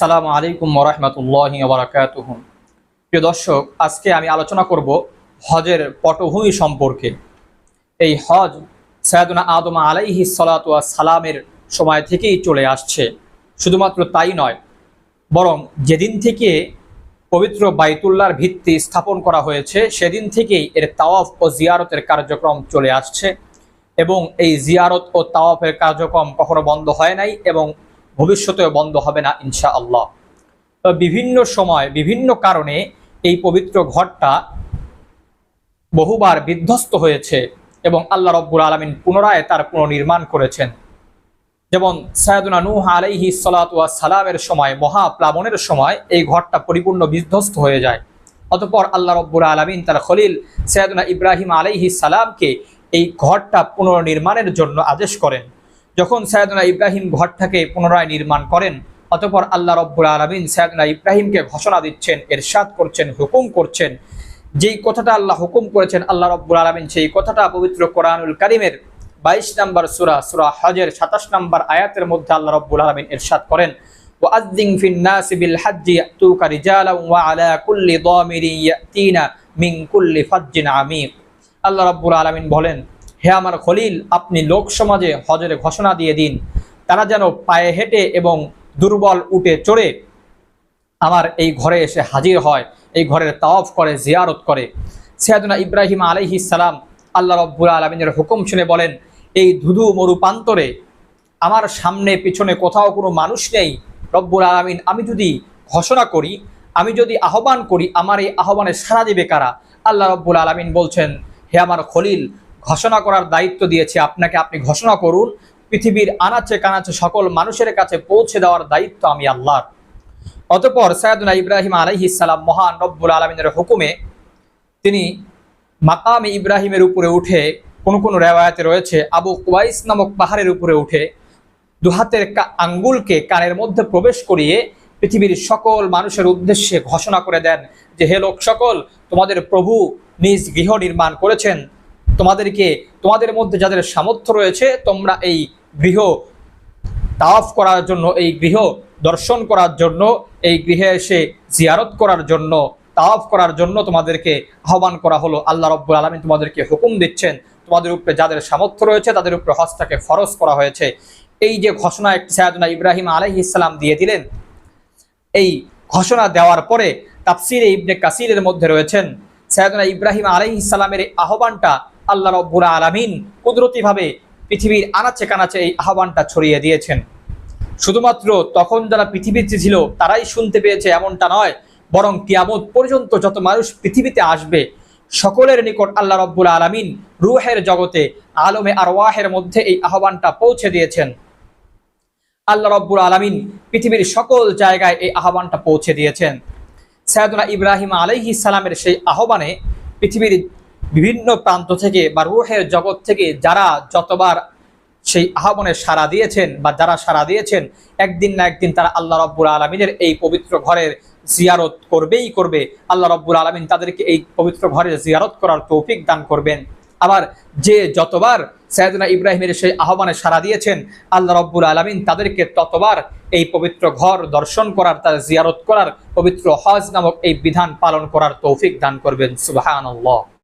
সালাম আলাইকুম রহমতুল্লাহ বারাকাতুহ। প্রিয় দর্শক, আজকে আমি আলোচনা করব হজের পটভূমি সম্পর্কে। এই হজ সৈয়দনা আদমা আলাইহি সালাতুয়া সালামের সময় থেকেই চলে আসছে। শুধুমাত্র তাই নয়, বরং যেদিন থেকে পবিত্র বাইতুল্লার ভিত্তি স্থাপন করা হয়েছে, সেদিন থেকেই এর তাওয়াফ ও জিয়ারতের কার্যক্রম চলে আসছে এবং এই জিয়ারত ও তাওয়াফের কার্যক্রম কখনো বন্ধ হয় নাই এবং ভবিষ্যতেও বন্ধ হবে না ইনশা আল্লাহ বিভিন্ন সময়, বিভিন্ন কারণে এই পবিত্র ঘরটা বহুবার বিধ্বস্ত হয়েছে এবং আল্লাহ রব্বুল আলমিন পুনরায় তার পুনর্নির্মাণ করেছেন। যেমন সায়দুনা নূহ আলাইহি সালাতুয়া সালামের সময়, মহাপ্লাবনের সময় এই ঘরটা পরিপূর্ণ বিধ্বস্ত হয়ে যায়। অতপর আল্লাহ রব্বুল আলমিন তার খলিল সৈয়দুনা ইব্রাহিম আলাইহি সালামকে এই ঘরটা পুনর্নির্মাণের জন্য আদেশ করেন। যখন সৈয়দুনা ইব্রাহিম ঘরটাকে পুনরায় নির্মাণ করেন অতপর আল্লাহ রব্বুল আলমিন সৈয়দুনা ইব্রাহিমকে ঘোষণা দিচ্ছেন এরশাদ করছেন হুকুম করছেন যেই কথাটা আল্লাহ হুকুম করেছেন আল্লাহ রব্বুল আলমিন সেই কথাটা পবিত্র কোরআনুল কারিমের বাইশ নম্বর সুরা সুরা হজের সাতাশ নম্বর আয়াতের মধ্যে আল্লাহ রব্বুল আলমিন এরশাদ করেন وأذن في الناس بالحج يأتوك رجالا وعلى كل ضامر يأتين من كل فج عميق আল্লাহ রব্বুল আলমিন বলেন হে আমার খলিল, আপনি লোক সমাজে হজের ঘোষণা দিয়ে দিন। তারা যেন পায়ে হেঁটে এবং দুর্বল উঠে চড়ে। আমার এই ঘরে এসে হাজির হয়, এই ঘরের তাওফ করে, জিয়ারত করে। সিয়াদুনা ইব্রাহিম আলহি সালাম আল্লাহ রব্বুল আলমিনের হুকুম শুনে বলেন, এই ধুধু মরুপান্তরে আমার সামনে পিছনে কোথাও কোনো মানুষ নেই। রব্বুল আলমিন, আমি যদি ঘোষণা করি, আমি যদি আহ্বান করি, আমার এই আহ্বানে সারা দিবে কারা? আল্লাহ রব্বুল আলমিন বলছেন, হে আমার খলিল ঘোষণা করার দায়িত্ব দিয়েছে। আপনাকে আপনি ঘোষণা করুন, পৃথিবীর আনাচে কানাচে সকল মানুষের কাছে পৌঁছে দেওয়ার দায়িত্ব আমি আল্লাহর। অতপর সৈয়দুল্লাহ ইব্রাহিম আলহিসাল্লাম মহান রব্বুল আলমিনের হুকুমে তিনি মাকাম ইব্রাহিমের উপরে উঠে, কোন কোন রেওয়ায়তে রয়েছে, আবু কুয়াইস নামক পাহাড়ের উপরে উঠে, দুহাতের আঙ্গুলকে কানের মধ্যে প্রবেশ করিয়ে পৃথিবীর সকল মানুষের উদ্দেশ্যে ঘোষণা করে দেন যে, হে লোক সকল, তোমাদের প্রভু নিজ গৃহ নির্মাণ করেছেন তোমাদেরকে, তোমাদের মধ্যে যাদের সামর্থ্য রয়েছে, তোমরা এই গৃহ তাফ করার জন্য, এই গৃহ দর্শন করার জন্য, এই গৃহে এসে জিয়ারত করার জন্য, তাওয়াফ করার জন্য তোমাদেরকে আহ্বান করা হলো। আল্লাহ রব্বুল আলমী তোমাদেরকে হুকুম দিচ্ছেন, তোমাদের উপরে যাদের সামর্থ্য রয়েছে, তাদের উপরে হজটাকে ফরজ করা হয়েছে। এই যে ঘোষণা একটি সায়াদুনা ইব্রাহিম আলহ ইসলাম দিয়ে দিলেন, এই ঘোষণা দেওয়ার পরে তাফসির ইবনে কাসিরের মধ্যে রয়েছেন সায়াদুনা ইব্রাহিম আলহ ইসলামের আহ্বানটা আল্লাহ রব্বুল আলমিন কুদরতিভাবে পৃথিবীর আনাচে কানাচে এই আহ্বানটা ছড়িয়ে দিয়েছেন। শুধুমাত্র তখন যারা পৃথিবীতে ছিল, তারাই শুনতে পেয়েছে এমনটা নয়, বরং কিয়ামত পর্যন্ত যত মানুষ পৃথিবীতে আসবে, সকলের নিকট আল্লাহ রব্বুল আলমিন রুহের জগতে, আলমে আরওয়াহের মধ্যে এই আহ্বানটা পৌঁছে দিয়েছেন। আল্লাহ রব্বুল আলমিন পৃথিবীর সকল জায়গায় এই আহ্বানটা পৌঁছে দিয়েছেন। সৈয়দুল্লাহ ইব্রাহিম আলাইহি সালামের সেই আহ্বানে পৃথিবীর বিভিন্ন প্রান্ত থেকে বা রুহের জগৎ থেকে যারা যতবার সেই আহ্বানে সাড়া দিয়েছেন বা যারা সাড়া দিয়েছেন, একদিন না একদিন তারা আল্লাহ রব্বুল আলমিনের এই পবিত্র ঘরের জিয়ারত করবেই করবে। আল্লাহ রব্বুল আলমিন তাদেরকে এই পবিত্র ঘরের জিয়ারত করার তৌফিক দান করবেন। আবার যে যতবার সৈয়দনা ইব্রাহিমের সেই আহ্বানে সাড়া দিয়েছেন, আল্লাহ রব্বুল আলমিন তাদেরকে ততবার এই পবিত্র ঘর দর্শন করার, তার জিয়ারত করার, পবিত্র হজ নামক এই বিধান পালন করার তৌফিক দান করবেন। সুবাহ